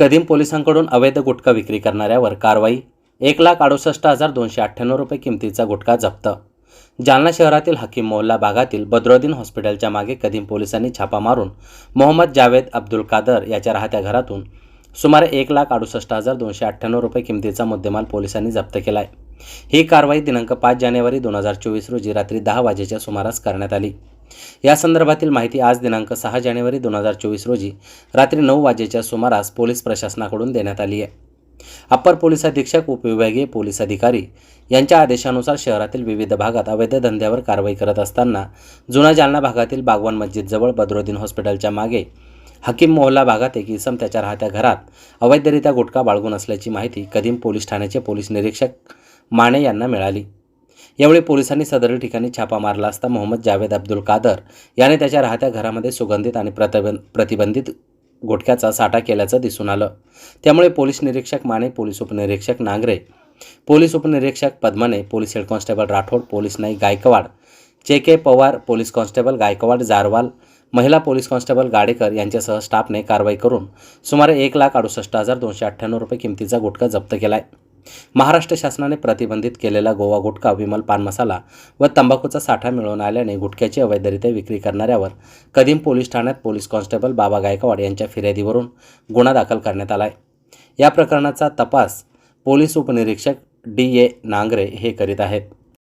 कदीम पोलिसांकडून अवैध गुटखा विक्री करणाऱ्यावर कारवाई एक लाख अडुसष्ट हजार दोनशे अठ्ठ्याण्णव रुपये किमतीचा गुटखा जप्त. जालना शहरातील हकीम मोहल्ला भागातील बद्रुद्दीन हॉस्पिटलच्या मागे कदीम पोलिसांनी छापा मारून मोहम्मद जावेद अब्दुल कादर याच्या राहत्या घरातून सुमारे एक लाख अडुसष्ट हजार दोनशे अठ्ठ्याण्णव रुपये किमतीचा मुद्देमाल पोलिसांनी जप्त केला आहे ही कारवाई दिनांक पाच जानेवारी दोन हजार चोवीस रोजी रात्री दहा वाजेच्या सुमारास करण्यात आली. या संदर्भातील माहिती आज दिनांक सहा जानेवारी दोन हजार चोवीस रोजी रात्री नऊ वाजेच्या सुमारास पोलीस प्रशासनाकडून देण्यात आली आहे. अप्पर पोलीस अधीक्षक उपविभागीय पोलीस अधिकारी यांच्या आदेशानुसार शहरातील विविध भागात अवैध धंद्यावर कारवाई करत असताना जुना जालना भागातील बागवान मस्जिदजवळ बदरुद्दीन हॉस्पिटलच्या मागे हकीम मोहल्ला भागात एक इसम त्याच्या राहत्या घरात अवैधरित्या गुटखा बाळगून असल्याची माहिती कदीम पोलीस ठाण्याचे पोलीस निरीक्षक माने यांना मिळाली. यावेळी पोलिसांनी सदरील ठिकाणी छापा मारला असता मोहम्मद जावेद अब्दुल कादर याने त्याच्या राहत्या घरामध्ये सुगंधित आणि प्रतिबंध प्रतिबंधित गुटख्याचा साठा केल्याचं दिसून आलं. त्यामुळे पोलीस निरीक्षक माने पोलीस उपनिरीक्षक नांगरे पोलीस उपनिरीक्षक पद्मने police head constable Rathod police Naik Gaikwad J K Pawar police constable Gaikwad Jarwal महिला पोलीस कॉन्स्टेबल गाडेकर यांच्यासह स्टाफने कारवाई करून सुमारे एक लाख अडुसष्ट हजार दोनशे अठ्ठ्याण्णव रुपये किमतीचा गुटखा जप्त केला आहे महाराष्ट्र शासनाने प्रतिबंधित केलेला गोवा गुटखा विमल पान मसाला व तंबाखूचा साठा मिळवून आल्याने गुटख्याची अवैधरित्या विक्री करणाऱ्यावर कदीम पोलीस ठाण्यात पोलीस कॉन्स्टेबल बाबा गायकवाड यांच्या फिर्यादीवरून गुन्हा दाखल करण्यात आला आहे या प्रकरणाचा तपास पोलीस उपनिरीक्षक डी ए नांगरे हे करीत आहेत.